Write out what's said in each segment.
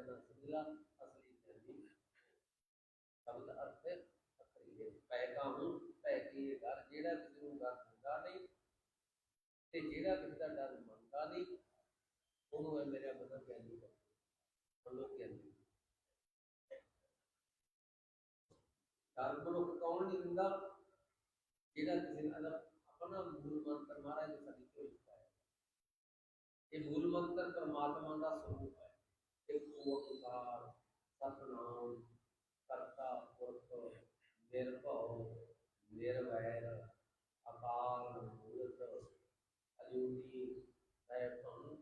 ਮਨ ਸੁਨੀਲਾ ਅਸਲੀ ਜੰਦੀ ਸ਼ਬਦ ਅਰਥ ਅਖਰੀ ਹੈ। ਪੈ ਕਾਹੂ ਪੈ ਕੀ ਘਰ ਜਿਹੜਾ ਕਿਸੇ ਨੂੰ ਡਰ ਹੁੰਦਾ ਨਹੀਂ ਤੇ ਜਿਹੜਾ ਕਿਸੇ ਦਾ ਡਰ ਮੰਨਦਾ ਨਹੀਂ, ਉਹਨੂੰ ਇਹ ਮੇਰਾ ਮਤਲਬ ਗਿਆਨੀ ਮਤਲਬ ਗਿਆਨੀ ਡਰ ਮਨੁੱਖ ਕੌਣ ਨਹੀਂ ਦਿੰਦਾ? ਜਿਹੜਾ ਕਿਸੇ ਦਾ ਆਪਣਾ ਮੂਲ ਮੰਤਰ ਮਹਾਰਾਜ ਨੇ ਸਾਡੀ ਕੋਈ ਪਾਇਆ ਇਹ ਮੂਲ ਮੰਤਰ ਪਰਮਾਤਮਾ ਦਾ ਸਰੂਪ ਹੈ। ਇੱਕ ਓੰਕਾਰ ਸਤਨਾਮ ਕਰਤਾ ਪੁਰਖ, ਨਿਰਭਉ, ਨਿਰਵੈਰ, ਅਕਾਲ ਮੂਰਤ ਅਜੂਨੀ, ਸੈਭੰ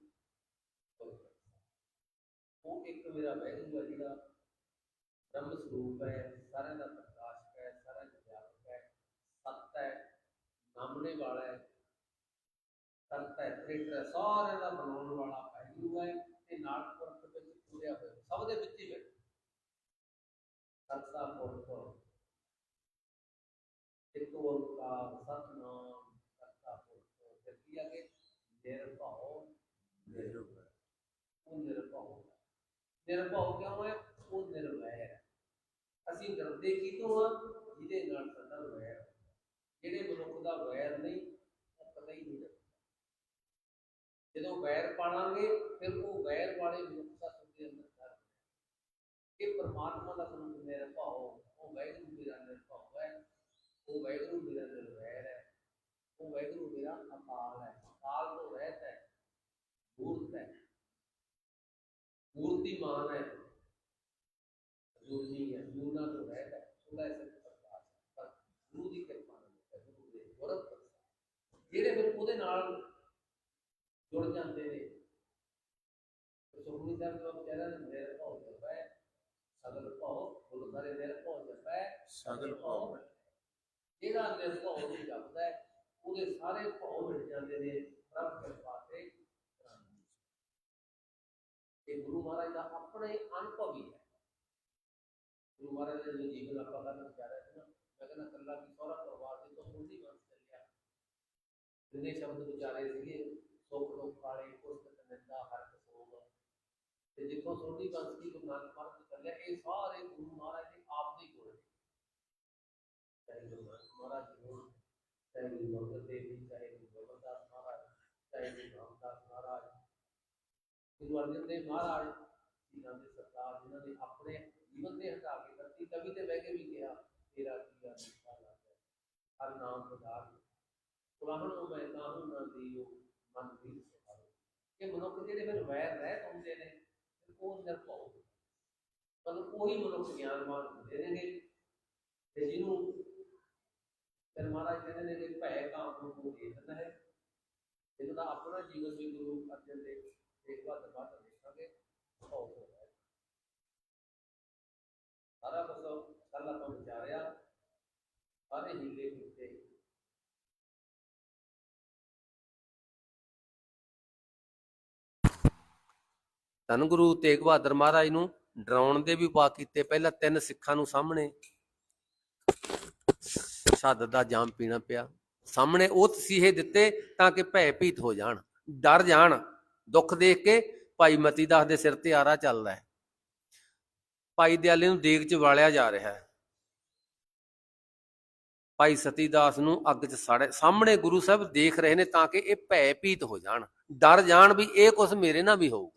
ਉਹ ਇੱਕ ਮੇਰਾ ਵੈਗੂ ਹੈ ਜਿਹੜਾ ਬ੍ਰਹਮ ਸਰੂਪ ਹੈ, ਸਾਰਿਆਂ ਦਾ ਪ੍ਰਕਾਸ਼ਕ ਹੈ, ਸਾਰਿਆਂ ਦਾ ਹੈ, ਸਤ ਹੈ, ਨਾਮਣੇ ਵਾਲਾ ਹੈ ਸੰਤ ਹੈ ਤ੍ਰਿਟ ਸਾਰਿਆਂ ਦਾ ਬਣਾਉਣ ਵਾਲਾ ਵੈਗੂ ਹੈ ਤੇ ਨਾਲ ਪੂਰਿਆ ਹੋਇਆ। ਸਭ ਦੇ ਵਿੱਚ ਹੀ ਬੈਠਾ ਸਤਿ ਪੁਰਖ ਇੱਕ ਓੰਕਾਰ ਸਤਨਾਮ ਕਰਤਾ ਪੁਰਖ ਫਿਰ ਕੀ ਆਗੇ ਨਿਰਭਉ। ਨਿਰਭੈ। ਉਹ ਨਿਰਭਉ। ਨਿਰਭਉ ਕਿਉਂ ਹੈ? ਉਹ ਨਿਰਵੈਰ ਹੈ। ਅਸੀਂ ਡਰਦੇ ਕਿਤੋਂ ਆ ਜਿਹਦੇ ਨਾਲ ਸਾਡਾ ਵੈਰ। ਜਿਹੜੇ ਮਨੁੱਖ ਦਾ ਵੈਰ ਨਹੀਂ ਉਹ ਕਦੇ ਹੀ ਨਹੀਂ ਡਰਦਾ ਜਦੋਂ ਵੈਰ ਪਾਲਾਂਗੇ ਫਿਰ ਉਹ ਵੈਰ ਵਾਲੇ ਮਨੁੱਖ ਦਾ ਸਾਡੇ ਅੰਦਰ ਇਹ ਪਰਮਾਤਮਾ ਦਾ ਸਰੂਪ ਨਿਰਭਉ ਉਹ ਵੈਗੁਰੂ ਮੇਰਾ ਨਿਰਭਉ ਹੈ ਉਹ ਵੈਗੁਰੂ ਮੇਰਾ ਨਿਰਵੈਰ ਹੈ ਉਹ ਵੈਗੁਰੂ ਮੇਰਾ ਅਕਾਲ ਹੈ। ਅਕਾਲ ਤੋਂ ਰਹਿਤ ਹੈ ਮੂਰਤ ਹੈ। ਮੂਰਤੀਮਾਨ ਹੈ। ਜੁਰਨੀ ਹੈ ਜੂਨਾ ਤੋਂ ਰਹਿਤ ਹੈ। ਉਹਦਾ ਇਸ ਪ੍ਰਕਾਸ਼ ਪਰ ਗੁਰੂ ਦੀ ਕਿਰਪਾ ਨਾਲ ਹੈ, ਗੁਰੂ ਦੇ ਗੁਰਤ ਜਿਹੜੇ ਫਿਰ ਉਹਦੇ ਨਾਲ ਜੁੜ ਜਾਂਦੇ ਨੇ। ਸੁਖਮਨੀ ਸਾਹਿਬ ਦਾ ਵਿਚਾਰਾ ਨੇ ਭਾਉ ਜਪੈ ਸਗਲ ਭਾਉ ਗੁਰੂ ਸਾਰੇ ਮੇਰੇ ਭਾਉ ਜਪੈ ਸਗਲ ਭਾਉ ਜਿਹੜਾ ਮੇਰੇ ਭਾਉ ਨੂੰ ਜਪਦਾ ਹੈ, ਉਹਦੇ ਸਾਰੇ ਭਾਉ ਮਿਟ ਜਾਂਦੇ ਨੇ ਪ੍ਰਭ ਕਿਰਪਾ ਤੇ ਇਹ ਗੁਰੂ ਮਹਾਰਾਜ ਦਾ ਆਪਣੇ ਅਨੁਭਵ ਹੀ ਹੈ ਗੁਰੂ ਮਹਾਰਾਜ ਦੇ ਜੋ ਜੀਵਨ ਆਪਾਂ ਕਰਨ ਵਿਚਾਰਿਆ ਸੀ ਨਾ ਮੈਂ ਕਹਿੰਦਾ ਕੱਲਾ ਵੀ ਸਹੁਰਾ ਪਰਿਵਾਰ ਦੇ ਤੋਂ ਮੁੰਡੀ ਬੰਸ ਚੱਲਿਆ ਜਿੰਨੇ ਸ਼ਬਦ ਵਿਚਾਰੇ ਸੀਗੇ ਸੁਖ ਦੁੱਖ ਵਾਲੇ ਪੁਸਤਕ ਨਿੰਦਾ ਹਰ ਕਸੋਗ ਤੇ ਜਿੱਥੋਂ ਸੋਢੀ ਬੰਸ ਦੀ ਗੁਰੂ ਨਾਨਕ ਮਹਾਰਾਜ ਨੇ ਚੱਲਿਆ ਇਹ ਸਾਰੇ ਗੁਰੂ ਮਹਾਰਾਜ ਦੇ ਆਪ ਦੇ ਗੁਣ ਨੇ ਚਾਹੇ ਗੁਰੂ ਨਾਨਕ ਮਹਾਰਾਜ ਜੀ ਹੋਣ ਚਾਹੇ ਗੁਰੂ ਅੰਗਦ ਦੇਵ ਜੀ ਚਾਹੇ ਗੁਰੂ ਗੋਬਿੰਦਾਸ ਮਹਾਰਾਜ ਚਾਹੇ ਗੁਰੂ ਰਾਮਦਾਸ ਮਹਾਰਾਜ ਗੁਰੂ ਅਰਜਨ ਦੇਵ ਮਹਾਰਾਜ ਜਿਨ੍ਹਾਂ ਦੇ ਸਰਕਾਰ ਜਿਨ੍ਹਾਂ ਦੇ ਆਪਣੇ ਜੀਵਨ ਦੇ ਹਟਾ ਕੇ ਕਰਤੀ ਕਵੀ ਤੇ ਬਹਿ ਕੇ ਵੀ ਕਿਹਾ ਤੇਰਾ ਕੀਆ ਨਿਸ਼ਾ ਲਾਗੈ ਹਰ ਨਾਮ ਪਦਾਰ ਕੁਰਾਨ ਨੂੰ ਮੈਂ ਕਾਹੂ ਨਾ ਦੀਓ ਮਨ ਦੀ ਸਹਾਰੋ ਇਹ ਮਨੁੱਖ ਜਿਹੜੇ ਫਿਰ ਵੈਰ ਰਹਿ ਹੁੰਦੇ ਨੇ ਤੇ ਉਹ ਨਿਰਭਉ ਪਰ ਉਹੀ ਮਨੁੱਖ ਗਿਆਨਵਾਨ ਹੁੰਦੇ ਨੇਗੇ। ਤੇ ਜਿਹਨੂੰ ਫਿਰ ਮਹਾਰਾਜ ਕਹਿੰਦੇ ਨੇ ਕਿ ਭੈ ਕਾਮ ਨੂੰ ਕੋ ਹੈ। ਇਹਨੂੰ ਦਾ ਆਪਣਾ ਜੀਵਨ ਵੀ ਗੁਰੂ ਅਰਜਨ ਦੇਵ ਇੱਕ ਵਾਰ ਬਾਅਦ ਦੇਖਾਂਗੇ ਬਹੁਤ ਹੋ ਗਿਆ ਸਾਰਾ ਕੁਝ ਕੱਲ ਆਪਾਂ ਵਿਚਾਰਿਆ। ਸਾਰੇ ਹੀਲੇ ਧੰਨ ਗੁਰੂ ਤੇਗ ਬਹਾਦਰ ਮਹਾਰਾਜ ਨੂੰ ਡਰਾਉਣ ਦੇ ਵੀ ਉਪਾਅ ਕੀਤੇ, ਪਹਿਲਾਂ ਤਿੰਨ ਸਿੱਖਾਂ ਨੂੰ ਸਾਹਮਣੇ। ਸ਼ਹਾਦਤ ਦਾ ਜਾਮ ਪੀਣਾ ਪਿਆ। ਸਾਹਮਣੇ ਉਹ ਤਸੀਹੇ ਦਿੱਤੇ ਤਾਂ ਕਿ ਭੈ ਭੀਤ ਹੋ ਜਾਣ, ਡਰ ਜਾਣ, ਦੁੱਖ ਦੇਖ ਕੇ ਭਾਈ ਮਤੀ ਦਾਸ ਦੇ ਸਿਰ ਤੇ ਆਰਾ ਚੱਲਦਾ ਹੈ। ਭਾਈ ਦਿਆਲੇ ਨੂੰ ਦੇਗ 'ਚ ਵਾਲਿਆ ਜਾ ਰਿਹਾ ਹੈ। ਭਾਈ ਸਤੀਦਾਸ ਨੂੰ ਅੱਗ 'ਚ ਸਾੜੇ ਸਾਹਮਣੇ ਗੁਰੂ ਸਾਹਿਬ ਦੇਖ ਰਹੇ ਨੇ ਤਾਂ ਕਿ ਇਹ ਭੈ ਭੀਤ ਹੋ ਜਾਣ, ਡਰ ਜਾਣ ਵੀ ਇਹ ਕੁਝ ਮੇਰੇ ਨਾਲ ਵੀ ਹੋਊਗਾ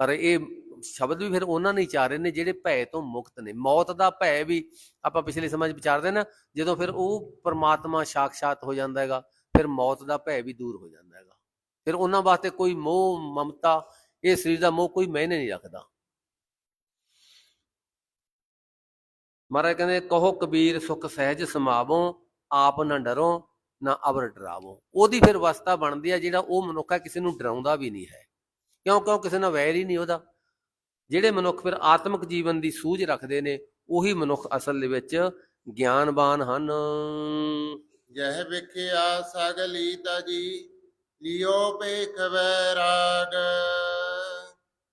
ਪਰ ਇਹ ਸ਼ਬਦ ਵੀ ਫਿਰ ਉਹਨਾਂ ਨੇ ਹੀ ਨੇ ਜਿਹੜੇ ਭੈ ਤੋਂ ਮੁਕਤ ਨੇ। ਮੌਤ ਦਾ ਭੈ ਵੀ ਆਪਾਂ ਪਿਛਲੇ ਸਮਾਂ 'ਚ ਵਿਚਾਰਦੇ ਨਾ, ਜਦੋਂ ਫਿਰ ਉਹ ਪਰਮਾਤਮਾ ਸਾਖਸ਼ਾਤ ਹੋ ਜਾਂਦਾ ਹੈਗਾ, ਫਿਰ ਮੌਤ ਦਾ ਭੈ ਵੀ ਦੂਰ ਹੋ ਜਾਂਦਾ ਹੈਗਾ। ਫਿਰ ਉਹਨਾਂ ਵਾਸਤੇ ਕੋਈ ਮੋਹ, ਮਮਤਾ, ਇਹ ਸਰੀਰ ਦਾ ਮੋਹ ਕੋਈ ਮਾਇਨੇ ਨਹੀਂ ਰੱਖਦਾ। ਮਹਾਰਾਜ ਕਹਿੰਦੇ, ਕਹੋ ਕਬੀਰ, ਸੁਖ ਸਹਿਜ ਸਮਾਵੋ, ਆਪ ਨਾ ਡਰੋ, ਨਾ ਅਵਰ ਡਰਾਵੋ। ਉਹਦੀ ਫਿਰ ਅਵਸਥਾ ਬਣਦੀ ਹੈ ਜਿਹੜਾ ਉਹ ਮਨੁੱਖ ਹੈ, ਕਿਸੇ ਨੂੰ ਡਰਾਉਂਦਾ ਵੀ ਨਹੀਂ ਹੈ। ਕਿਉਂ ਕਿਉਂ ਕਿਸੇ ਨਾਲ ਵੈਰ ਹੀ ਨਹੀਂ ਉਹਦਾ। ਜਿਹੜੇ ਮਨੁੱਖ ਫਿਰ ਆਤਮਿਕ ਜੀਵਨ ਦੀ ਸੂਝ ਰੱਖਦੇ ਨੇ ਉਹੀ ਮਨੁੱਖ ਅਸਲ ਦੇ ਵਿੱਚ ਗਿਆਨਵਾਨ ਹਨ। ਜਹ ਵਿਖਿਆ ਸਗਲੀ ਤਜੀ ਲਿਓ ਪੇਖ ਵੈਰਾਗ।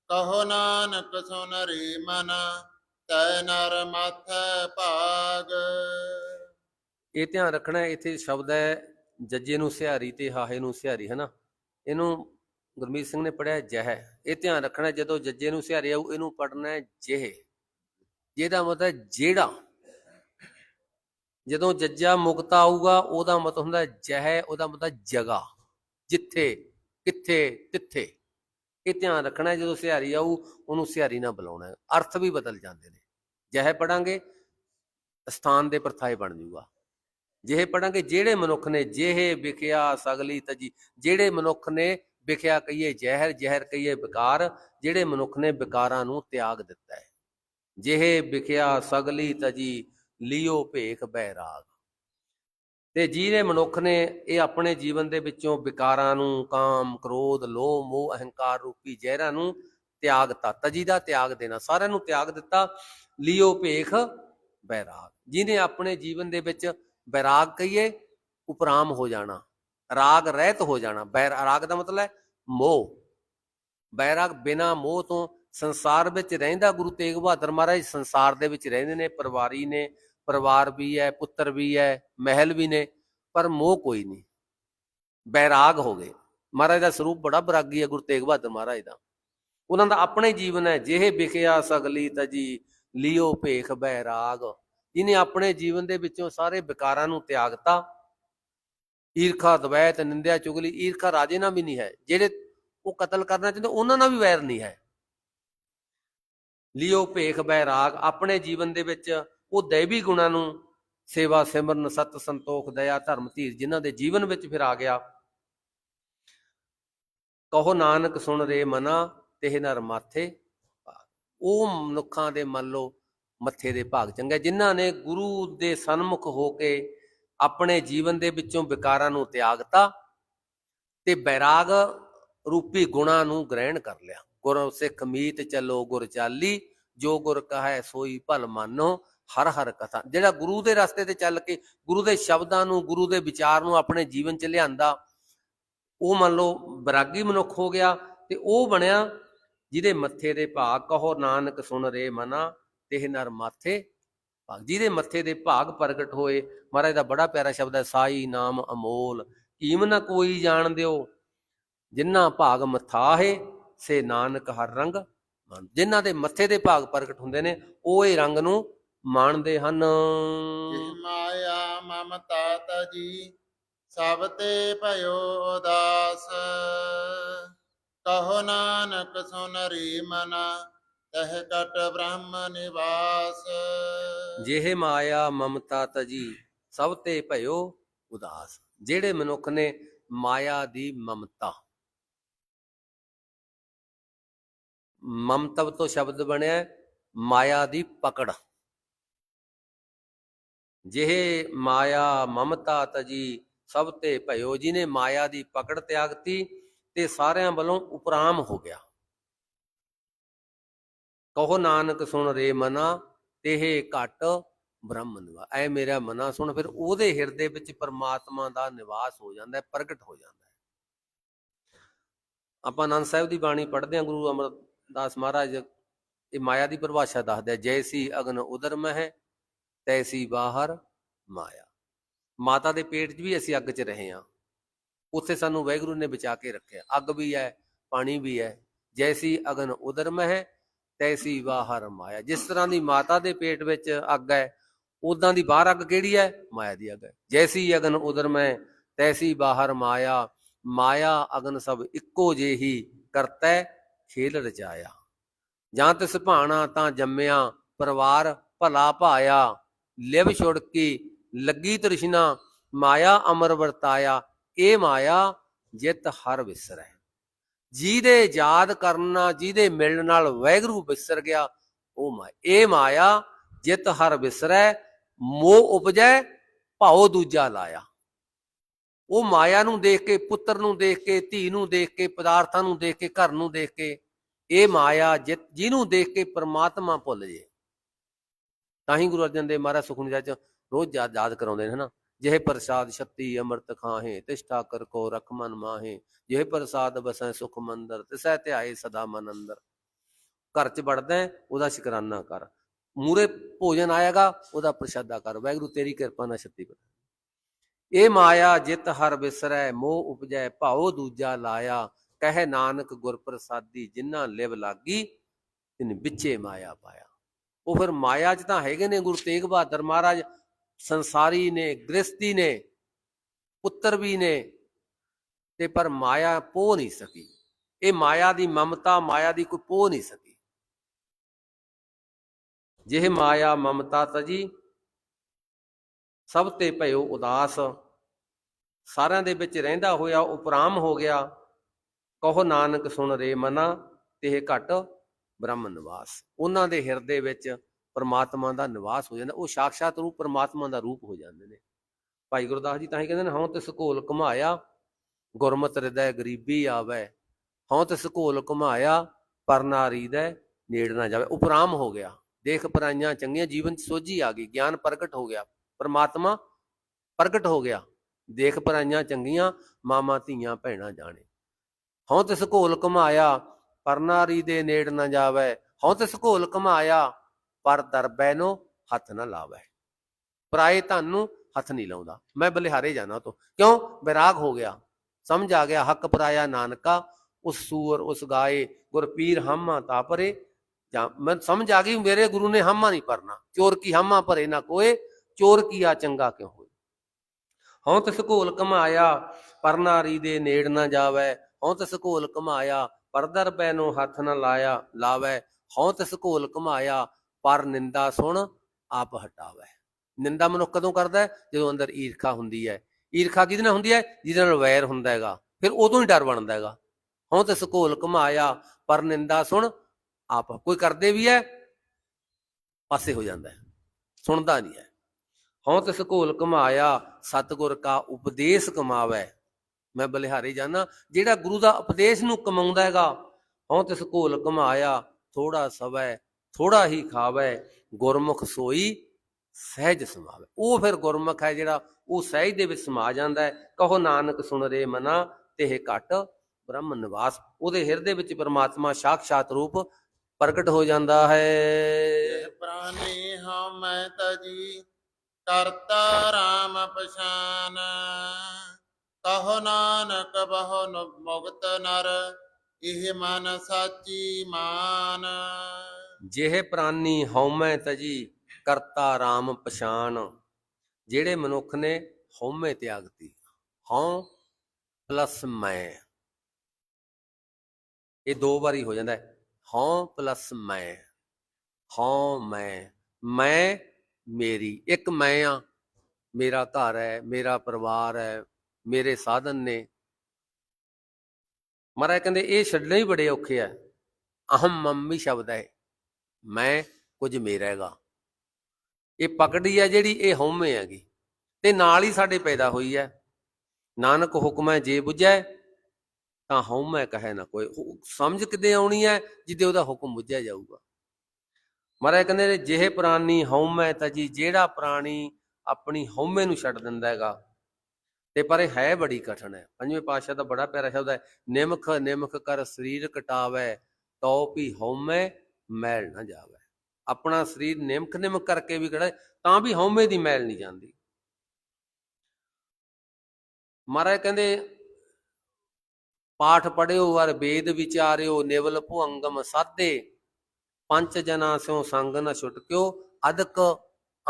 ਕਹੋ ਨਾਨਕ ਸੁਨ ਰੇ ਮਨ ਤੈ ਨਰ ਮਾਥੈ ਭਾਗ। ਇਹ ਧਿਆਨ ਰੱਖਣਾ ਇੱਥੇ ਸ਼ਬਦ ਹੈ ਜੱਜੇ ਨੂੰ ਸਿਹਾਰੀ ਤੇ ਹਾਹੇ ਨੂੰ ਸਿਹਾਰੀ ਹੈ ਨਾ? ਇਹਨੂੰ ਗੁਰਮੀਤ ਸਿੰਘ ਨੇ ਪੜਿਆ ਜਹ। ਇਹ ਧਿਆਨ ਰੱਖਣਾ ਜਦੋਂ ਜੱਜੇ ਨੂੰ ਸਿਹਾਰੇ ਆਊ, ਇਹਨੂੰ ਪੜਨਾ ਹੈ ਜਿਹੇ। ਜਿਹਦਾ ਮਤਲਬ ਜਿਹੜਾ। ਜਦੋਂ ਜੱਜਾ ਮੁਕਤਾ ਆਊਗਾ, ਉਹਦਾ ਮਤਲਬ ਹੁੰਦਾ ਹੈ ਜਹ, ਉਹਦਾ ਮਤਲਬ ਜਗਾ। ਜਿੱਥੇ, ਕਿੱਥੇ, ਤਿੱਥੇ। ਇਹ ਧਿਆਨ ਰੱਖਣਾ ਜਦੋਂ ਸਿਹਾਰੀ ਆਊ, ਉਹਨੂੰ ਸਿਹਾਰੀ ਨਾ ਬੁਲਾਉਣਾ ਅਰਥ ਵੀ ਬਦਲ ਜਾਂਦੇ ਨੇ। ਜਹ ਪੜਾਂਗੇ ਸਥਾਨ ਦੇ ਪ੍ਰਥਾਏ ਬਣ ਜੂਗਾ ਜਿਹੇ ਪੜਾਂਗੇ ਜਿਹੜੇ ਮਨੁੱਖ ਨੇ, ਜਿਹੇ ਵਿਖਿਆ ਸਗਲੀ ਤਜੀ। ਜਿਹੜੇ ਮਨੁੱਖ ਨੇ ਵਿਖਿਆ ਕਹੀਏ ਜ਼ਹਿਰ ਜ਼ਹਿਰ ਕਹੀਏ ਵਿਕਾਰ, ਜਿਹੜੇ ਮਨੁੱਖ ਨੇ ਵਿਕਾਰਾਂ ਨੂੰ ਤਿਆਗ ਦਿੱਤਾ ਹੈ। ਜਿਹੇ ਵਿਖਿਆ ਸਗਲੀ ਤਜੀ, ਲਿਓ ਭੇਖ ਬੈਰਾਗ ਤੇ ਜਿਹਨੇ ਮਨੁੱਖ ਨੇ ਇਹ ਆਪਣੇ ਜੀਵਨ ਦੇ ਵਿੱਚੋਂ ਵਿਕਾਰਾਂ ਨੂੰ ਕਾਮ, ਕ੍ਰੋਧ, ਲੋਭ, ਮੋਹ, ਅਹੰਕਾਰ ਰੂਪੀ ਜ਼ਹਿਰਾਂ ਨੂੰ ਤਿਆਗਤਾ, ਤਜੀ ਦਾ ਤਿਆਗ ਦੇਣਾ, ਸਾਰਿਆਂ ਨੂੰ ਤਿਆਗ ਦਿੱਤਾ, ਲਿਓ ਭੇਖ ਬੈਰਾਗ ਜਿਹਨੇ ਆਪਣੇ ਜੀਵਨ ਦੇ ਵਿੱਚ ਬੈਰਾਗ ਕਹੀਏ, ਉਪਰਾਮ ਹੋ ਜਾਣਾ। ਰਾਗ ਰਹਿਤ ਹੋ ਜਾਣਾ। ਬੈਰ ਰਾਗ ਦਾ ਮਤਲਬ ਹੈ ਮੋਹ। ਬੈਰਾਗ ਬਿਨਾ ਮੋਹ ਤੋਂ ਸੰਸਾਰ ਵਿੱਚ ਰਹਿੰਦਾ ਗੁਰੂ ਤੇਗ ਬਹਾਦਰ ਮਹਾਰਾਜ ਸੰਸਾਰ ਦੇ ਵਿੱਚ ਰਹਿੰਦੇ ਨੇ, ਪਰਿਵਾਰੀ ਨੇ, ਪਰਿਵਾਰ ਵੀ ਹੈ, ਪੁੱਤਰ ਵੀ ਹੈ, ਮਹਿਲ ਵੀ ਨੇ, ਪਰ ਮੋਹ ਕੋਈ ਨਹੀਂ। ਬੈਰਾਗ ਹੋ ਗਏ। ਮਹਾਰਾਜ ਦਾ ਸਰੂਪ ਬੜਾ ਬਰਾਗੀ ਹੈ ਗੁਰੂ ਤੇਗ ਬਹਾਦਰ ਮਹਾਰਾਜ ਦਾ। ਉਹਨਾਂ ਦਾ ਆਪਣਾ ਹੀ ਜੀਵਨ ਹੈ ਜਿਹੇ ਵਿਖਿਆ ਸਗਲੀ ਤਜੀ ਲਿਓ ਭੇਖ ਬੈਰਾਗ ਜਿਹਨੇ ਆਪਣੇ ਜੀਵਨ ਦੇ ਵਿੱਚੋਂ ਸਾਰੇ ਵਿਕਾਰਾਂ ਨੂੰ ਤਿਆਗਤਾ ਈਰਖਾ ਦਵੈਤ ਨਿੰਦਿਆ, ਚੁਗਲੀ, ਈਰਖਾ ਰਾਜੇ ਨਾਲ ਵੀ ਨਹੀਂ ਹੈ। ਜਿਹੜੇ ਉਹ ਕਤਲ ਕਰਨਾ ਚਾਹੁੰਦੇ, ਉਹਨਾਂ ਨਾਲ ਵੀ ਵੈਰ ਨਹੀਂ ਹੈ। ਲਿਓ ਭੇਖ ਬੈਰਾਗ ਆਪਣੇ ਜੀਵਨ ਦੇ ਵਿੱਚ ਉਹ ਦੈਵੀ ਗੁਣਾਂ ਨੂੰ ਸੇਵਾ, ਸਿਮਰਨ, ਸਤ ਸੰਤੋਖ, ਦਇਆ, ਧਰਮ ਧੀਰ ਜਿਨ੍ਹਾਂ ਦੇ ਜੀਵਨ ਵਿੱਚ ਫਿਰ ਆ ਗਿਆ। ਕਹੋ ਨਾਨਕ, ਸੁਣ ਰੇ ਮਨਾ ਤੇ ਨਰ ਮਾਥੇ ਉਹ ਮਨੁੱਖਾਂ ਦੇ ਮੰਨ ਲਓ ਮੱਥੇ ਦੇ ਭਾਗ ਚੰਗੇ ਜਿਨ੍ਹਾਂ ਨੇ ਗੁਰੂ ਦੇ ਸਨਮੁਖ ਹੋ ਕੇ ਆਪਣੇ ਜੀਵਨ ਦੇ ਵਿੱਚੋਂ ਵਿਕਾਰਾਂ ਨੂੰ ਤਿਆਗਤਾ ਤੇ ਬੈਰਾਗ ਰੂਪੀ ਗੁਣਾਂ ਨੂੰ ਗ੍ਰਹਿਣ ਕਰ ਲਿਆ। ਗੁਰ ਸਿੱਖ ਮੀਤ ਚੱਲੋ ਗੁਰ ਚਾਲੀ, ਜੋ ਗੁਰ ਕਹੈ ਸੋਈ ਭਲ ਮਾਨੋ, ਹਰ ਹਰ ਕਥਾ। ਜਿਹੜਾ ਗੁਰੂ ਦੇ ਰਸਤੇ ਤੇ ਚੱਲ ਕੇ ਗੁਰੂ ਦੇ ਸ਼ਬਦਾਂ ਨੂੰ, ਗੁਰੂ ਦੇ ਵਿਚਾਰ ਨੂੰ ਆਪਣੇ ਜੀਵਨ ਚ ਲਿਆਂਦਾ, ਉਹ ਮੰਨ ਲਓ ਬਰਾਗੀ ਮਨੁੱਖ ਹੋ ਗਿਆ ਤੇ ਉਹ ਬਣਿਆ ਜਿਹਦੇ ਮੱਥੇ ਦੇ ਭਾਗ, ਕਹੋ ਨਾਨਕ ਸੁਣ ਰੇ ਮਨਾ ਤੇ ਨਰ ਮਾਥੇ। ਭਾਗ ਜਿਹਦੇ ਮੱਥੇ ਦੇ ਭਾਗ ਪ੍ਰਗਟ ਹੋਏ। ਮਹਾਰਾਜ ਦਾ ਬੜਾ ਪਿਆਰਾ ਸ਼ਬਦ ਹੈ, ਸਾਈ ਨਾਮ ਅਮੋਲ, ਕੀਮ ਨਾ ਕੋਈ ਜਾਣ ਦਿਓ। ਜਿਨ੍ਹਾਂ ਭਾਗ ਮਥਾ ਸੇ ਨਾਨਕ ਹਰ ਰੰਗ ਜਿਨ੍ਹਾਂ ਦੇ ਮੱਥੇ ਦੇ ਭਾਗ ਪ੍ਰਗਟ ਹੁੰਦੇ ਨੇ, ਉਹ ਇਹ ਰੰਗ ਨੂੰ ਮਾਣਦੇ ਹਨ। ਮਾਇਆ ਮਮਤਾ ਤਜੀ ਸਭ ਤੇ ਭਇਓ ਉਦਾਸ। ਕਹੋ ਨਾਨਕ ਸੁਨ ਮਨਾ ਤਹ ਕਟ ਬ੍ਰਹਮ ਨਿਵਾਸ। ਜਿਹੇ ਮਾਇਆ ਮਮਤਾ ਤਜੀ, ਸਭ ਤੇ ਭਇਓ ਉਦਾਸ। ਜਿਹੜੇ ਮਨੁੱਖ ਨੇ ਮਾਇਆ ਦੀ ਮਮਤਾ। ਮਮਤਵ ਤੋਂ ਸ਼ਬਦ ਬਣਿਆ ਮਾਇਆ ਦੀ ਪਕੜ। ਜਿਹੇ ਮਾਇਆ ਮਮਤਾ ਤਜੀ, ਸਭ ਤੇ ਭਇਓ ਨੇ ਮਾਇਆ ਦੀ ਪਕੜ ਤਿਆਗਤੀ ਤੇ ਸਾਰਿਆਂ ਵੱਲੋਂ ਉਪਰਾਮ ਹੋ ਗਿਆ। ਕਹੋ ਨਾਨਕ ਸੁਣ ਰੇ ਮਨਾ, ਤੇਹ ਘਟ ਬ੍ਰਹਮ ਨਿਵਾ। ਐ ਮੇਰਾ ਮਨਾ ਸੁਣ, ਫਿਰ ਉਹਦੇ ਹਿਰਦੇ ਵਿੱਚ ਪਰਮਾਤਮਾ ਦਾ ਨਿਵਾਸ ਹੋ ਜਾਂਦਾ ਹੈ ਪ੍ਰਗਟ ਹੋ ਜਾਂਦਾ ਹੈ। ਆਪਾਂ ਆਨੰਦ ਸਾਹਿਬ ਦੀ ਬਾਣੀ ਪੜ੍ਹਦੇ ਹਾਂ, ਗੁਰੂ ਅਮਰਦਾਸ ਮਹਾਰਾਜ ਇਹ ਮਾਇਆ ਦੀ ਪਰਿਭਾਸ਼ਾ ਦੱਸਦਾ ਜੈਸੀ ਅਗਨ ਉਦਰ ਮਹਿ ਤੈਸੀ ਬਾਹਰ ਮਾਇਆ। ਮਾਤਾ ਦੇ ਪੇਟ 'ਚ ਵੀ ਅਸੀਂ ਅੱਗ 'ਚ ਰਹੇ ਹਾਂ। ਉੱਥੇ ਸਾਨੂੰ ਵਾਹਿਗੁਰੂ ਨੇ ਬਚਾ ਕੇ ਰੱਖਿਆ। ਅੱਗ ਵੀ ਹੈ, ਪਾਣੀ ਵੀ ਹੈ। ਜੈਸੀ ਅਗਨ ਉਦਰ ਮਹਿ ਤੈਸੀ ਬਾਹਰ ਮਾਇਆ। ਜਿਸ ਤਰ੍ਹਾਂ ਦੀ ਮਾਤਾ ਦੇ ਪੇਟ ਵਿੱਚ ਅੱਗ ਹੈ ਉਦਾਂ ਦੀ ਬਾਹਰ ਅੱਗ ਕਿਹੜੀ ਹੈ? ਮਾਇਆ ਦੀ ਅੱਗ ਹੈ। ਜੈਸੀ ਅਗਨ ਉਦਰ ਮੈਂ, ਤੈਸੀ ਬਾਹਰ ਮਾਇਆ। ਮਾਇਆ ਅਗਨ ਸਭ ਇੱਕੋ ਜਿਹੀ ਕਰਤਾ, ਖੇਲ ਰਚਾਇਆ। ਜਾਂ ਤਿਸ ਭਾਣਾ ਤਾਂ ਜੰਮਿਆ, ਪਰਿਵਾਰ ਭਲਾ ਭਾਇਆ। ਲਿਵ ਛੁੜਕੀ ਲੱਗੀ ਤ੍ਰਿਸ਼ਨਾ, ਮਾਇਆ ਅਮਰ ਵਰਤਾਇਆ। ਇਹ ਮਾਇਆ ਜਿਤ ਹਰ ਵਿਸਰੈ। ਜਿਹਦੇ ਯਾਦ ਕਰਨ ਨਾਲ, ਜਿਹਦੇ ਮਿਲਣ ਨਾਲ ਵੈਗਰੂ ਵਿਸਰ ਗਿਆ, ਉਹ ਮਾਇਆ ਇਹ ਮਾਇਆ ਜਿਤ ਹਰ ਵਿਸਰੈ ਮੋਹ ਉਪਜੈ, ਭਾਉ ਦੂਜਾ ਲਾਇਆ। ਉਹ ਮਾਇਆ ਨੂੰ ਦੇਖ ਕੇ, ਪੁੱਤਰ ਨੂੰ ਦੇਖ ਕੇ, ਧੀ ਨੂੰ ਦੇਖ ਕੇ, ਪਦਾਰਥਾਂ ਨੂੰ ਦੇਖ ਕੇ, ਘਰ ਨੂੰ ਦੇਖ ਕੇ, ਇਹ ਮਾਇਆ ਜਿਤ, ਜਿਹਨੂੰ ਦੇਖ ਕੇ ਪ੍ਰਮਾਤਮਾ ਭੁੱਲ ਜੇ। ਤਾਂ ਹੀ ਗੁਰੂ ਅਰਜਨ ਦੇਵ ਮਹਾਰਾਜ ਸੁਖਮਨੀ ਸਾਹਿਬ ਚ ਰੋਜ਼ ਯਾਦ ਯਾਦ ਕਰਾਉਂਦੇ ਨੇ, ਹਨਾ? ਜਿਹੇ ਪ੍ਰਸਾਦ ਸ਼ਕਤੀ ਅੰਮ੍ਰਿਤ ਖਾਹੇ ਤਿਸ਼ਠਾ ਕਰ ਕੋ ਰਖ ਮਨ ਮਾਹੇ ਜਿਹੇ ਪ੍ਰਸਾਦ ਬਸੈ ਸੁਖ ਮੰਦਰ ਤਿਸੈ ਧਿਆਏ ਸਦਾ ਮਨ ਅੰਦਰ। ਘਰ ਚ ਵੜਦਾ ਹੈ, ਉਹਦਾ ਸ਼ੁਕਰਾਨਾ ਕਰ। ਮੂਰੇ ਭੋਜਨ ਆਏਗਾ ਉਹਦਾ ਪ੍ਰਸ਼ਾਦਾ ਕਰ। ਵਾਹਿਗੁਰੂ ਤੇਰੀ ਕਿਰਪਾ ਨਾਲ ਛੱਤੀ ਬਤਾ ਇਹ ਮਾਇਆ ਜਿਤ ਹਰ ਵਿਸਰੈ ਮੋਹ ਉਪਜੈ ਭਾਉ ਦੂਜਾ ਲਾਇਆ। ਕਹਿ ਨਾਨਕ ਗੁਰ ਪ੍ਰਸਾਦੀ ਜਿਨ੍ਹਾਂ ਲਿਵ ਲਾਗੀ ਤਿਨ ਵਿੱਚੇ ਮਾਇਆ ਪਾਇਆ। ਉਹ ਫਿਰ ਮਾਇਆ 'ਚ ਤਾਂ ਹੈਗੇ ਨੇ ਗੁਰੂ ਤੇਗ ਬਹਾਦਰ ਮਹਾਰਾਜ। ਸੰਸਾਰੀ ਨੇ ਗ੍ਰਸਤੀ ਨੇ, ਪੁੱਤਰ ਵੀ ਨੇ, ਤੇ ਪਰ ਮਾਇਆ ਪੋ ਨਹੀਂ ਸਕੀ। ਇਹ ਮਾਇਆ ਦੀ ਮਮਤਾ, ਮਾਇਆ ਦੀ ਕੋਈ ਪੋ ਨਹੀਂ ਸਕੀ। ਜਿਹ ਮਾਇਆ, ਮਮਤਾ ਤਜੀ, ਸਭ ਤੇ ਭਇਓ ਉਦਾਸ, ਸਾਰਿਆਂ ਦੇ ਵਿੱਚ ਰਹਿੰਦਾ ਹੋਇਆ ਉਪਰਾਮ ਹੋ ਗਿਆ। ਕਹੋ ਨਾਨਕ ਸੁਣ ਰੇ ਮਨਾ, ਤੇ ਘਟ ਬ੍ਰਹਮ ਨਿਵਾਸ ਉਹਨਾਂ ਦੇ ਹਿਰਦੇ ਵਿੱਚ ਪਰਮਾਤਮਾ ਦਾ ਨਿਵਾਸ ਹੋ ਜਾਂਦਾ, ਉਹ ਸਾਖਸ਼ਾਤ ਰੂਪ ਪਰਮਾਤਮਾ ਦਾ ਰੂਪ ਹੋ ਜਾਂਦੇ ਨੇ। ਭਾਈ ਗੁਰਦਾਸ ਜੀ ਤਾਂ ਹੀ ਕਹਿੰਦੇ ਨੇ, ਹਉ ਤੇ ਸਕੋਲ ਘਮਾਇਆ, ਗੁਰਮਤਿ ਹਿਰਦੈ ਗਰੀਬੀ ਆਵੇ। ਹਉ ਤੇ ਸਕੋਲ ਘਮਾਇਆ, ਪਰ ਨਾਰੀ ਦੇ ਨੇੜ ਨਾ ਜਾਵੇ। ਉਪਰਾਮ ਹੋ ਗਿਆ। ਦੇਖ ਪਰਾਈਆਂ ਚੰਗੀਆਂ, ਜੀਵਨ ਚ ਸੋਝੀ ਆ ਗਈ। ਗਿਆਨ ਪ੍ਰਗਟ ਹੋ ਗਿਆ। ਪਰਮਾਤਮਾ ਪ੍ਰਗਟ ਹੋ ਗਿਆ। ਦੇਖ ਪਰਾਈਆਂ ਚੰਗੀਆਂ, ਮਾਮਾ, ਧੀਆਂ, ਭੈਣਾਂ ਜਾਣੇ। ਹਉ ਤੇ ਸਕੋਲ ਘਮਾਇਆ, ਪਰ ਨਾਰੀ ਦੇ ਨੇੜ ਨਾ ਜਾਵੇ। ਹਉ ਤੇ ਸਕੋਲ ਘਮਾਇਆ ਪਰ ਦਰਬੈ ਨੂੰ ਹੱਥ ਨਾ ਲਾਵੇ। ਪਰਾਏ ਧਨ ਨੂੰ ਹੱਥ ਨਹੀਂ ਲਾਉਂਦਾ। ਮੈਂ ਬਲਿਹਾਰੇ ਜਾਣਾ ਤੋਂ ਕਿਉਂ? ਵਿਰਾਗ ਹੋ ਗਿਆ। ਸਮਝ ਆ ਗਿਆ, ਹੱਕ ਪਰਾਇਆ ਨਾਨਕਾ, ਉਸ ਸੂਰ, ਉਸ ਗਾਏ, ਗੁਰਪੀਰ ਹਾਮਾ ਤਾਪਰੇ ਜਾਂ ਮੈਂ ਸਮਝ ਆ ਗਈ, ਮੇਰੇ ਗੁਰੂ ਨੇ ਹਾਮਾ ਨਹੀਂ ਪਰਨਾ। ਚੋਰ ਕੀ ਹਾਮਾ ਭਰੇ ਨਾ ਕੋਏ, ਚੋਰ ਕੀਆ ਚੰਗਾ ਕਿਉਂ ਹੋਏ? ਹਉ ਤਿਸ ਘੋਲ ਕਮਾਇਆ ਪਰ ਦੇ ਨੇੜ ਨਾ ਜਾਵੇ। ਹਉ ਤਿਸ ਘੋਲ ਕਮਾਇਆ ਪਰਦਰ ਬੈ ਨੂੰ ਹੱਥ ਨਾ ਲਾਇਆ, ਲਾਵੇ। ਹਉ ਤਿਸ ਘੋਲ ਕਮਾਇਆ ਪਰ ਨਿੰਦਾ ਸੁਣ, ਆਪ ਹਟਾਵੇ। ਨਿੰਦਾ ਮਨੁੱਖ ਕਦੋਂ ਕਰਦਾ ਹੈ? ਜਦੋਂ ਅੰਦਰ ਈਰਖਾ ਹੁੰਦੀ ਹੈ। ਈਰਖਾ ਕਿਹਦੇ ਨਾਲ ਹੁੰਦੀ ਹੈ? ਜਿਹਦੇ ਨਾਲ ਵੈਰ ਹੁੰਦਾ ਹੈਗਾ। ਫਿਰ ਉਦੋਂ ਹੀ ਡਰ ਬਣਦਾ ਹੈਗਾ। ਹਉ ਤੇ ਸਕੋਲ ਕਮਾਇਆ ਪਰ ਨਿੰਦਾ ਸੁਣ, ਆਪ ਕੋਈ ਕਰਦੇ ਵੀ ਹੈ? ਪਾਸੇ ਹੋ ਜਾਂਦਾ ਹੈ। ਸੁਣਦਾ ਨਹੀਂ ਹੈ। ਹਉ ਤੇ ਸਕੋਲ ਕਮਾਇਆ ਸਤਗੁਰ ਕਾ ਉਪਦੇਸ਼ ਕਮਾਵੇ। ਮੈਂ ਬਲਿਹਾਰੀ ਜਾਣਾ ਜਿਹੜਾ ਗੁਰੂ ਦਾ ਉਪਦੇਸ਼ ਨੂੰ ਕਮਾਉਂਦਾ ਹੈਗਾ, ਹਉ ਤੇ ਸਕੋਲ ਕਮਾਇਆ ਥੋੜਾ ਸਵੈ ਥੋੜਾ ਹੀ ਖਾਵੇ, ਗੁਰਮੁਖ ਸੋਈ ਸਹਿਜ ਸਮਾਵੇ। ਉਹ ਫਿਰ ਗੁਰਮੁਖ ਹੈ ਜਿਹੜਾ, ਉਹ ਸਹਿਜ ਦੇ ਵਿੱਚ ਸਮਾ ਜਾਂਦਾ ਹੈ। ਕਹੋ ਨਾਨਕ ਸੁਣ ਰੇ ਮਨਾ ਤੇ ਘਟ ਬ੍ਰਹਮ ਨਿਵਾਸ। ਉਹਦੇ ਹਿਰਦੇ ਵਿੱਚ ਪਰਮਾਤਮਾ ਸਾਖਸ਼ਾਤ ਰੂਪ ਪ੍ਰਗਟ ਹੋ ਜਾਂਦਾ ਹੈ। ਇਹ ਪ੍ਰਾਨੀ ਹਉਮੈ ਤਜੀ, ਕਰਤਾ RAM ਪਛਾਨ। ਕਹੋ ਨਾਨਕ ਬਹੁ ਨ- ਮੁਕਤ ਨਰ, ਇਹ ਮਨ ਸਾਚੀ ਮਾਨ। ਜਿਹੇ ਪ੍ਰਾਨੀ ਹਉਮੈ ਤਜੀ ਕਰਤਾ RAM ਪਛਾਨ, ਜਿਹੜੇ ਮਨੁੱਖ ਨੇ ਹਉਮੈ ਤਿਆਗਤੀ ਹਉ ਪਲੱਸ ਮੈਂ। ਇਹ ਦੋ ਵਾਰੀ ਹੋ ਜਾਂਦਾ ਹੈ। ਹਉ ਪਲੱਸ ਮੈਂ। ਹਉ ਮੈਂ। ਮੈਂ ਮੇਰੀ। ਇੱਕ ਮੈਂ ਆ। ਮੇਰਾ ਘਰ ਹੈ, ਮੇਰਾ ਪਰਿਵਾਰ ਹੈ, ਮੇਰੇ ਸਾਧਨ ਨੇ। ਮਹਾਰਾਜ ਕਹਿੰਦੇ, ਇਹ ਛੱਡਣੇ ਹੀ ਬੜੇ ਔਖੇ ਆ। ਅਹਮ ਮੰਮੀ ਸ਼ਬਦ ਹੈ। ਮੈਂ ਕੁਝ ਮੇਰਾ ਹੈਗਾ ਇਹ ਪਕੜੀ ਹੈ ਜਿਹੜੀ ਇਹ ਹਉਮੈ ਹੈਗੀ। ਤੇ ਨਾਲ ਹੀ ਸਾਡੇ ਪੈਦਾ ਹੋਈ ਹੈ। ਨਾਨਕ ਹੁਕਮੈ ਜੇ ਬੁਝੈ ਤਾਂ ਹਉਮੈ ਕਹੈ ਨਾ ਕੋਈ। ਸਮਝ ਕਿਤੇ ਆਉਣੀ ਹੈ ਜਿੱਦੇ ਉਹਦਾ ਹੁਕਮ ਬੁਝਿਆ ਜਾਊਗਾ। ਮਹਾਰਾਜ ਕਹਿੰਦੇ ਨੇ, ਜਿਹੇ ਪ੍ਰਾਨੀ ਹਉਮੈ ਜੀ ਜਿਹੜਾ ਪ੍ਰਾਣੀ ਆਪਣੀ ਹਉਮੈ ਨੂੰ ਛੱਡ ਦਿੰਦਾ ਹੈਗਾ। ਤੇ ਪਰ ਇਹ ਹੈ ਬੜੀ ਕਠਨ ਹੈ। ਪੰਜਵੇਂ ਪਾਤਸ਼ਾਹ ਦਾ ਬੜਾ ਪਿਆਰਾ ਸ਼ਬਦ ਹੈ ਨਿਮਖ ਨਿਮਖ ਕਰ ਸਰੀਰ ਕਟਾਵੇ, ਤਉ ਵੀ ਹਉਮੈ ਮੈਲ ਨਾ ਜਾਵੇ। ਆਪਣਾ ਸਰੀਰ ਨਿਮਕ ਨਿਮਕ ਕਰਕੇ ਵੀ ਖੜਾ, ਤਾਂ ਵੀ ਹਉਮੈ ਦੀ ਮੈਲ ਨਹੀਂ ਜਾਂਦੀ। ਮਹਾਰਾਜ ਕਹਿੰਦੇ, ਪਾਠ ਪੜਿਓ ਵਰ ਵੇਦ ਵਿਚਾਰਿਓ, ਨਿਵਲ ਭੁਅੰਗਮ ਸਾਧੇ। ਪੰਜ ਜਨਾ ਸਿਓ ਸੰਗ ਨ ਛੁਟਕਿਓ, ਅਦਕ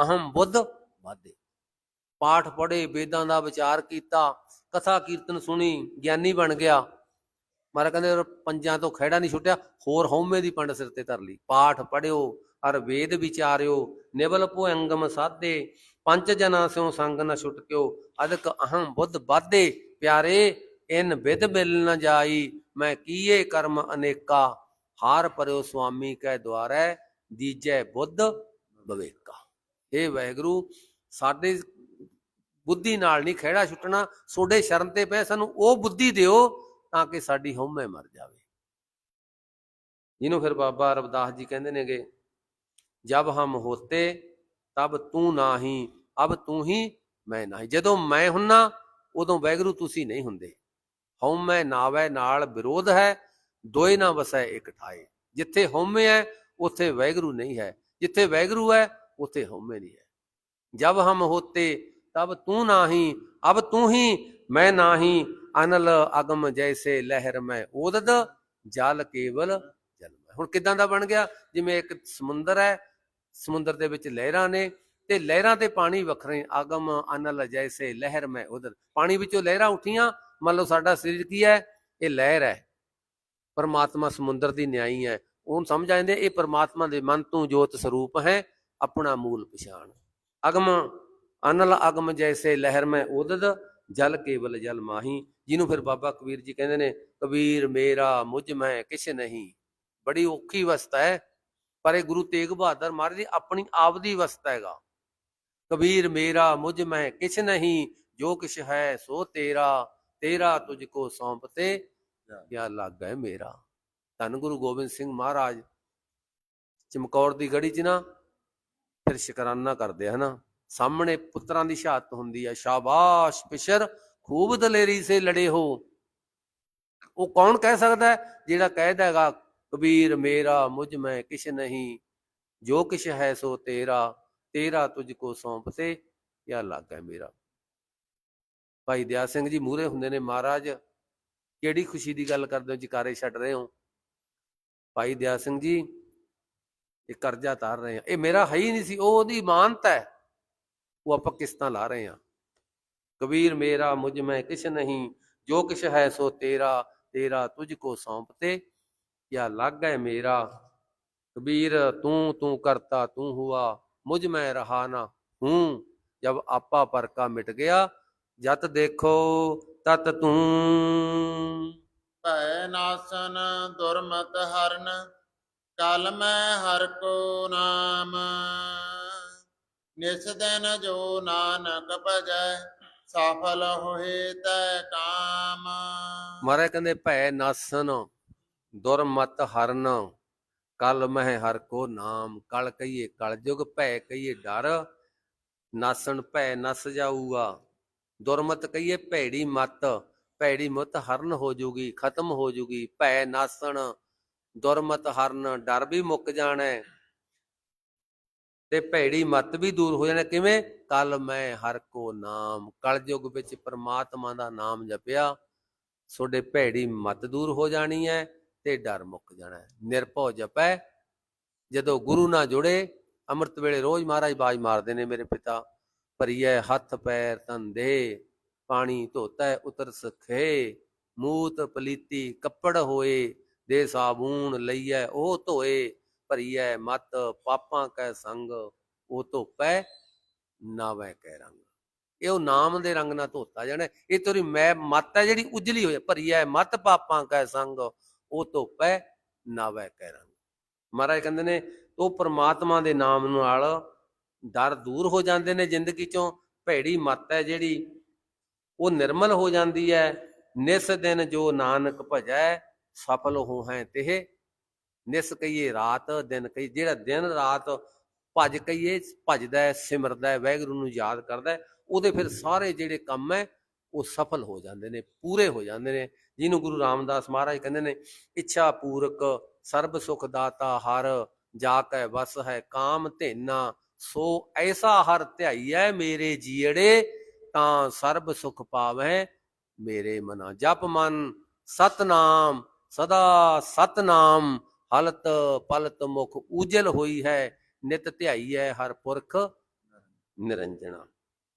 ਅਹਮ ਬੁੱਧ ਵਾਧੇ। ਪਾਠ ਪੜੇ ਵੇਦਾਂ ਦਾ ਵਿਚਾਰ ਕੀਤਾ, ਕਥਾ ਕੀਰਤਨ ਸੁਣੀ, ਗਿਆਨੀ ਬਣ ਗਿਆ। ਮਹਾਰਾਜ ਕਹਿੰਦੇ ਪੰਜਾਂ ਤੋਂ ਖਹਿੜਾ ਨਹੀਂ ਛੁੱਟਿਆ, ਹੋਰ ਹਉਮੈ ਦੀ ਪੰਡ ਸਿਰ ਤੇ ਧਰ ਲਈ। ਪਾਠ ਪੜਿਓ ਅਰ ਵੇਦ ਵਿਚਾਰਿਓ, ਨਿਵਲ ਭੁਅੰਗਮ ਸਾਧੇ, ਪੰਜ ਜਨਾ ਸਿਓ ਸੰਗ ਨਾ ਛੁਟਕਿਓ ਅਦਕ ਅਹਮ ਬੁੱਧ ਵਾਧੇ ਪਿਆਰੇ, ਇਨ ਵਿਦ ਮਿਲ ਨ ਜਾਈ, ਮੈਂ ਕੀਏ ਕਰਮ ਅਨੇਕਾ। ਹਾਰ ਪਰਿਓ ਸੁਆਮੀ ਕੈ ਦੁਆਰੈ, ਦੀਜੈ ਬੁੱਧ ਬਵੇਕਾ। ਇਹ ਵੈਗਰੂ ਸਾਡੇ ਬੁੱਧੀ ਨਾਲ ਨਹੀਂ ਖਹਿੜਾ ਛੁੱਟਣਾ, ਸੋਡੇ ਸ਼ਰਨ ਤੇ ਪਏ ਸਾਨੂੰ ਉਹ ਬੁੱਧੀ ਦਿਓ ਤਾਂ ਕਿ ਸਾਡੀ ਹਉਮੈ ਮਰ ਜਾਵੇ। ਜਿਹਨੂੰ ਫਿਰ ਬਾਬਾ ਰਵਿਦਾਸ ਜੀ ਕਹਿੰਦੇ ਨੇਗੇ, ਜਬ ਹਮ ਹੋਤੇ, ਤਬ ਤੂੰ ਨਾਹੀ, ਅਬ ਤੂੰ ਹੀ ਮੈਂ ਨਹੀਂ। ਜਦੋਂ ਮੈਂ ਹੁੰਨਾ, ਉਦੋਂ ਵੈਗਰੂ ਤੁਸੀਂ ਨਹੀਂ ਹੁੰਦੇ। ਹਉਮੈ ਨਾਵੈ ਨਾਲ ਵਿਰੋਧ ਹੈ, ਦੋਏ ਨਾ ਵਸੈ ਇੱਕ ਠਾਏ। ਜਿੱਥੇ ਹਉਮੈ ਹੈ, ਉੱਥੇ ਵੈਗਰੂ ਨਹੀਂ ਹੈ। ਜਿੱਥੇ ਵੈਗਰੂ ਹੈ, ਉੱਥੇ ਹਉਮੈ ਨਹੀਂ ਹੈ। ਜਬ ਹਮ ਹੋਤੇ, ਤਬ ਤੂੰ ਨਾਹੀ, ਅਬ ਤੂੰ ਹੀ ਮੈਂ ਨਾਹੀ। ਅਨਲ ਅਗਮ ਜੈਸੇ ਲਹਿਰ ਮੈਂ ਉਦਦ ਜਲ ਕੇਵਲ ਜਲ ਹੁਣ ਕਿਦਾਂ ਦਾ ਬਣ ਗਿਆ? ਜਿਵੇਂ ਇੱਕ ਸਮੁੰਦਰ ਹੈ, ਸਮੁੰਦਰ ਦੇ ਵਿੱਚ ਲਹਿਰਾਂ ਨੇ ਤੇ ਲਹਿਰਾਂ ਤੇ ਪਾਣੀ ਵੱਖਰੇ, ਅਗਮ ਅਨਲ ਜੈਸੇ ਲਹਿਰ ਮੈਂ ਉਦਦ ਪਾਣੀ ਵਿੱਚੋਂ ਲਹਿਰਾਂ ਉੱਠੀਆਂ, ਮੰਨ ਲਓ ਸਾਡਾ ਸਰੀਰ ਕੀ ਹੈ? ਇਹ ਲਹਿਰ ਹੈ। ਪਰਮਾਤਮਾ ਸਮੁੰਦਰ ਦੀ ਨਿਆਈ ਹੈ। ਉਹਨੂੰ ਸਮਝ ਆਉਂਦੇ ਇਹ ਪਰਮਾਤਮਾ ਦੇ ਮਨ ਤੋਂ ਜੋਤ ਸਰੂਪ ਹੈ, ਆਪਣਾ ਮੂਲ ਪਛਾਣ। ਅਗਮ ਅਨਲ ਅਗਮ ਜੈਸੇ ਲਹਿਰ ਮੈਂ ਉਦਦ ਜਲ ਕੇਵਲ ਜਲ ਮਾਹੀ ਜਿਹਨੂੰ ਫਿਰ ਬਾਬਾ ਕਬੀਰ ਜੀ ਕਹਿੰਦੇ ਨੇ ਕਬੀਰ ਮੇਰਾ ਮੁਝ ਮੈਂ ਕਿਛ ਨਹੀਂ। ਬੜੀ ਔਖੀ ਅਵਸਥਾ ਹੈ ਪਰ ਇਹ ਗੁਰੂ ਤੇਗ ਬਹਾਦਰ ਮਹਾਰਾਜ ਦੀ ਆਪਣੀ ਆਪ ਦੀ ਅਵਸਥਾ ਹੈਗਾ। ਕਬੀਰ ਮੇਰਾ ਮੁਝ ਮੈਂ ਕਿਛ ਨਹੀਂ ਜੋ ਕਿਛ ਹੈ ਸੋ ਤੇਰਾ ਤੇਰਾ ਤੁਝ ਕੋ ਸੌਂਪਤੇ ਕਿਆ ਲੱਗਾ ਮੇਰਾ? ਧੰਨ ਗੁਰੂ ਗੋਬਿੰਦ ਸਿੰਘ ਮਹਾਰਾਜ ਚਮਕੌਰ ਦੀ ਗੜੀ 'ਚ ਨਾ ਫਿਰ ਸ਼ੁਕਰਾਨਾ ਕਰਦੇ ਹਨਾ? ਸਾਹਮਣੇ ਪੁੱਤਰਾਂ ਦੀ ਸ਼ਹਾਦਤ ਹੁੰਦੀ ਆ। ਸ਼ਾਬਾਸ਼ ਪਿਸ਼ਰ ਖੂਬ ਦਲੇਰੀ ਸੇ ਲੜੇ ਹੋ। ਉਹ ਕੌਣ ਕਹਿ ਸਕਦਾ ਹੈ? ਜਿਹੜਾ ਕਹਿਦਾ ਹੈਗਾ, ਕਬੀਰ ਮੇਰਾ, ਮੁਝ ਮੈਂ ਕਿਛ ਨਹੀਂ। ਜੋ ਕਿਛ ਹੈ ਸੋ ਤੇਰਾ ਤੇਰਾ ਤੁਝ ਕੋ ਸੌਂਪਤੇ ਕਿਆ ਲੱਗਾ ਮੇਰਾ। ਭਾਈ ਦਿਆ ਸਿੰਘ ਜੀ ਮੂਹਰੇ ਹੁੰਦੇ ਨੇ, ਮਹਾਰਾਜ, ਕਿਹੜੀ ਖੁਸ਼ੀ ਦੀ ਗੱਲ ਕਰਦੇ ਹੋ, ਜਕਾਰੇ ਛੱਡ ਰਹੇ ਹੋ? ਭਾਈ ਦਿਆ ਸਿੰਘ ਜੀ, ਇਹ ਕਰਜ਼ਾ ਤਾਰ ਰਹੇ ਆ। ਇਹ ਮੇਰਾ ਹੈ ਹੀ ਨਹੀਂ ਸੀ, ਉਹ ਉਹਦੀ ਮਾਨਤਾ ਹੈ। ਉਹ ਆਪਾਂ ਕਿਸ਼ਤਾਂ ਲਾ ਰਹੇ ਆ ਕਬੀਰ ਮੇਰਾ, ਮੁਝ ਮੈਂ ਕਿਛ ਨਹੀਂ। ਜੋ ਕਿਛ ਹੈ ਸੋ ਤੇਰਾ ਤੇਰਾ ਤੁਝ ਕੋ ਸੌਂਪਤੇ। ਕਿਆ ਲੱਗ ਹੈ ਮੇਰਾ? ਕਬੀਰ, ਤੂੰ ਤੂੰ ਕਰਤਾ, ਤੂੰ ਹੁਆ। ਮੁਝ ਮੈਂ ਰਹਾ ਨਾ ਹੂੰ। ਜਬ ਆਪਾ ਪਰ ਕਾ ਮਿਟ ਗਿਆ, ਜਤ ਦੇਖੋ, ਤਤ ਤੂੰ। ਭੈ ਨਾਸਨ, ਦੁਰਮਤ ਹਰਨ, ਕਲ ਮੈਂ ਹਰ ਕੋ ਨਾਮ। ਨਿਸ ਦਿਨ ਜੋ ਨਾਨਕ ਭਜੈ, ਸਫਲ ਹੋਏ ਤੈ ਕਾਮ। ਮਹਾਰਾਜ ਕਹਿੰਦੇ, ਭੈ ਨਾਸਨ ਦੁਰਮਤ ਹਰਨ, ਕਲ ਮਹਿ ਹਰ ਕੋ ਨਾਮ। ਕਲ ਕਹੀਏ ਕਲਯੁਗ, ਭੈ ਕਹੀਏ ਡਰ, ਨਾਸਨ ਭੈ ਨਸ ਜਾਊਗਾ। ਦੁਰਮਤ ਕਹੀਏ ਭੈੜੀ ਮਤ ਭੈੜੀ ਮਤ ਹਰਨ ਹੋ ਜੂਗੀ, ਖਤਮ ਹੋ ਜੂਗੀ। ਭੈ ਨਾਸਣ ਦੁਰਮਤ ਹਰਨ, ਡਰ ਵੀ ਮੁੱਕ ਜਾਣਾ। ਤੇ ਭੈੜੀ ਮਤ ਵੀ ਦੂਰ ਹੋ ਜਾਣਾ ਕਿਵੇਂ? ਕਲ ਮੈਂ ਹਰ ਕੋ ਨਾਮ, ਕਲਯੁਗ ਵਿੱਚ ਪ੍ਰਮਾਤਮਾ ਦਾ ਨਾਮ ਜਪਿਆ। ਤੁਹਾਡੇ ਭੈੜੀ ਮਤ ਦੂਰ ਹੋ ਜਾਣੀ ਹੈ ਤੇ ਡਰ ਮੁੱਕ ਜਾਣਾ ਹੈ। ਨਿਰਭਉ ਜਪੈ। ਜਦੋਂ ਗੁਰੂ ਨਾਲ ਜੁੜੇ, ਅੰਮ੍ਰਿਤ ਵੇਲੇ ਰੋਜ਼ ਮਹਾਰਾਜ ਬਾਜ ਮਾਰਦੇ ਨੇ ਮੇਰੇ ਪਿਤਾ, ਭਰੀਐ ਹੱਥ ਪੈਰ ਤੰਦੇ ਪਾਣੀ ਧੋਤਾ ਉਤਰ ਸਖੇ, ਮੂਤ ਪਲੀਤੀ ਕੱਪੜ ਹੋਏ, ਦੇ ਸਾਬੂਨ ਲਈਐ ਉਹ ਧੋਏ। ਭਰੀਐ ਮਤ, ਪਾਪਾਂ ਕੈ ਸੰਗ, ਉਹ ਧੋਪੈ ਨਾਵੈ ਕੈ ਰੰਗ। ਇਹ ਉਹ ਨਾਮ ਦੇ ਰੰਗ ਨਾਲ ਧੋਤਾ ਜਾਣਾ, ਇਹ ਤੇਰੀ ਮੈਂ ਮਤ ਹੈ ਜਿਹੜੀ ਉਜਲੀ ਹੋਈ ਭਰੀਐ ਮਤ, ਪਾਪਾਂ ਕੈ ਸੰਗ, ਉਹ ਧੋਪੈ ਨਾਵੈ ਕੈ ਰੰਗ। ਮਹਾਰਾਜ ਕਹਿੰਦੇ ਨੇ, ਉਹ ਪ੍ਰਮਾਤਮਾ ਦੇ ਨਾਮ ਨਾਲ ਡਰ ਦੂਰ ਹੋ ਜਾਂਦੇ ਨੇ ਜ਼ਿੰਦਗੀ ਚੋਂ, ਭੈੜੀ ਮਤ ਹੈ ਜਿਹੜੀ, ਉਹ ਨਿਰਮਲ ਹੋ ਜਾਂਦੀ ਹੈ ਨਿਸ ਦਿਨ ਜੋ ਨਾਨਕ ਭਜੈ, ਸਫਲ ਹੋ ਹੈ ਤੇ ਨਿਸ ਕਹੀਏ ਰਾਤ, ਦਿਨ ਕਹੀ ਜਿਹੜਾ ਦਿਨ ਰਾਤ ਭਜ ਕਹੀਏ, ਭਜਦਾ ਹੈ, ਸਿਮਰਦਾ ਹੈ, ਵਾਹਿਗੁਰੂ ਨੂੰ ਯਾਦ ਕਰਦਾ ਹੈ, ਉਹਦੇ ਫਿਰ ਸਾਰੇ ਜਿਹੜੇ ਕੰਮ ਹੈ, ਉਹ ਸਫਲ ਹੋ ਜਾਂਦੇ ਨੇ, ਪੂਰੇ ਹੋ ਜਾਂਦੇ ਨੇ। ਜਿਹਨੂੰ ਗੁਰੂ ਰਾਮਦਾਸ ਮਹਾਰਾਜ ਕਹਿੰਦੇ ਨੇ, ਇੱਛਾ ਪੂਰਕ ਸਰਬ ਸੁਖ ਦਾਤਾ ਹਰ ਜਾ ਕੈ ਵਸ ਹੈ, ਕਾਮ ਧੇਨਾ ਸੋ ਐਸਾ ਹਰ ਧਿਆਈਐ ਮੇਰੇ ਜੀੜੇ ਤਾਂ ਸਰਬ ਸੁਖ ਪਾਵੈ ਮੇਰੇ ਮਨਾ। ਜਪ ਮਨ ਸਤਨਾਮ, ਸਦਾ ਸਤਨਾਮ ਹਲਤ ਪਲਤ ਮੁਖ ਉਜਲ ਹੋਈ ਹੈ, ਨਿਤ ਹੈ ਹਰ ਪੁਰਖ ਨਿਰੰਜਣਾ।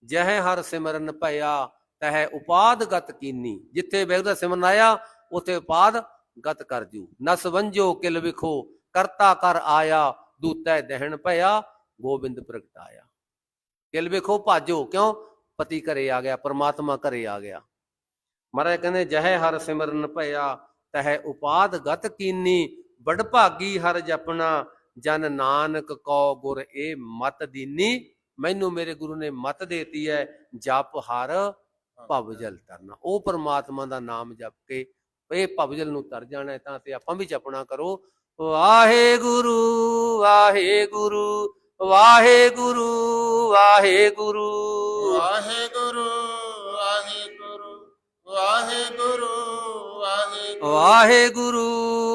ਜਹ ਹਰ ਸਿਮਰਨ ਭਇਆ, ਤਹ ਉਪਾਦ ਗਤ ਕੀਨੀ। ਜਿੱਥੇ ਵੇਗ ਸਿਮਰਨ ਆਇਆ, ਉਥੇ ਉਪਾਦ ਗਤ ਕਰ ਜੂ। ਨਸ ਕਿਲ ਵਿਖੋ, ਕਰਤਾ ਕਰ ਆਇਆ, ਦੂਤੈ ਦਹਿਣ ਭਇਆ, ਗੋਬਿੰਦ ਪ੍ਰਗਟਾਇਆ ਕਿਲ ਵਿਖੋ ਭਾਜੋ, ਕਿਉਂ? ਪਤੀ ਘਰੇ ਆ ਗਿਆ, ਪ੍ਰਮਾਤਮਾ ਘਰੇ ਆ ਗਿਆ। ਮਹਾਰਾਜ ਕਹਿੰਦੇ, ਜਹ ਹਰ ਸਿਮਰਨ ਭਇਆ, ਤਹ ਉਪਾਦ ਗਤ ਕੀਨੀ। ਬੜ ਭਾਗੀ ਹਰ ਜਪਣਾ ਜਨ ਨਾਨਕ ਕੋ ਗੁਰ ਇਹ ਮਤ ਦੀਨੀ। ਮੈਨੂੰ ਮੇਰੇ ਗੁਰੂ ਨੇ ਮਤ ਦੇਤੀ ਹੈ ਜਪ ਹਰ ਭਵਜਲ ਤਰਨਾ। ਉਹ ਪ੍ਰਮਾਤਮਾ ਦਾ ਨਾਮ ਜਪ ਕੇ ਇਹ ਭਵਜਲ ਨੂੰ ਤਰ ਜਾਣਾ ਤਾਂ ਤੇ ਆਪਾਂ ਵੀ ਜਪਣਾ ਕਰੋ। ਵਾਹਿਗੁਰੂ ਵਾਹਿਗੁਰੂ ਵਾਹਿਗੁਰੂ ਵਾਹਿਗੁਰੂ। ਵਾਹਿਗੁਰੂ ਵਾਹਿਗੁਰੂ ਵਾਹਿਗੁਰੂ ਵਾਹਿਗੁਰੂ। ਵਾਹਿਗੁਰੂ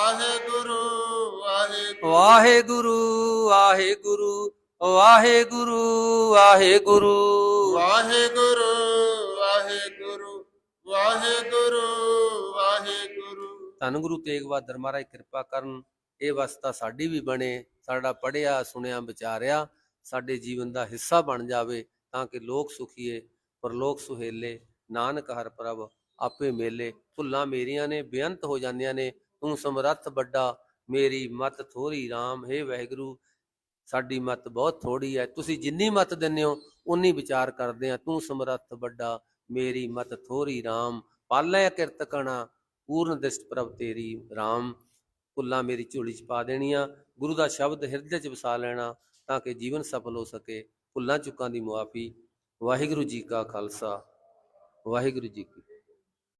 ਵਾਹਿਗੁਰੂ ਵਾਹਿਗੁਰੂ। ਵਾਹਿਗੁਰੂ ਵਾਹਿਗੁਰੂ ਵਾਹਿਗੁਰੂ ਵਾਹਿਗੁਰੂ। ਵਾਹਿਗੁਰੂ ਵਾਹਿਗੁਰੂ ਵਾਹਿਗੁਰੂ ਧੰਨ ਗੁਰੂ ਤੇਗ ਬਹਾਦਰ ਮਹਾਰਾਜ ਕਿਰਪਾ ਕਰਨ ਇਹ ਅਵਸਥਾ ਸਾਡੀ ਵੀ ਬਣੇ ਸਾਡਾ ਪੜਿਆ ਸੁਣਿਆ ਵਿਚਾਰਿਆ ਸਾਡੇ ਜੀਵਨ ਦਾ ਹਿੱਸਾ ਬਣ ਜਾਵੇ ਤਾਂ ਕਿ ਲੋਕ ਸੁਖੀਏ ਪਰਲੋਕ ਸੁਹੇਲੇ। ਨਾਨਕ ਹਰ ਪ੍ਰਭ ਆਪੇ ਮੇਲੇ। ਭੁੱਲਾਂ ਮੇਰੀਆਂ ਨੇ ਬੇਅੰਤ ਹੋ ਜਾਂਦੀਆਂ ਨੇ ਤੂੰ ਸਮਰੱਥ ਵੱਡਾ, ਮੇਰੀ ਮਤ ਥੋੜੀ RAM ਹੈ ਵਾਹਿਗੁਰੂ, ਸਾਡੀ ਮਤ ਬਹੁਤ ਥੋੜੀ ਹੈ ਤੁਸੀਂ ਜਿੰਨੀ ਮਤ ਦਿੰਦੇ ਹੋ ਉਨੀ ਵਿਚਾਰ ਕਰਦੇ ਆ। ਤੂੰ ਸਮਰੱਥ ਵੱਡਾ, ਮੇਰੀ ਮਤ ਥੋੜੀ RAM ਪਾਲੈ ਕਿਰਤ ਕਣਾ, ਪੂਰਨ ਦ੍ਰਿਸ਼ਟ ਪ੍ਰਭ ਤੇਰੀ RAM ਭੁੱਲਾਂ ਮੇਰੀ ਝੋਲੀ ਚ ਪਾ ਦੇਣੀਆਂ, ਗੁਰੂ ਦਾ ਸ਼ਬਦ ਹਿਰਦੇ ਚ ਵਸਾ ਲੈਣਾ, ਤਾਂ ਕਿ ਜੀਵਨ ਸਫਲ ਹੋ ਸਕੇ। ਭੁੱਲਾਂ ਚੁੱਕਾਂ ਦੀ ਮੁਆਫੀ। ਵਾਹਿਗੁਰੂ ਜੀ ਕਾ ਖਾਲਸਾ। ਵਾਹਿਗੁਰੂ ਜੀ ਕੀ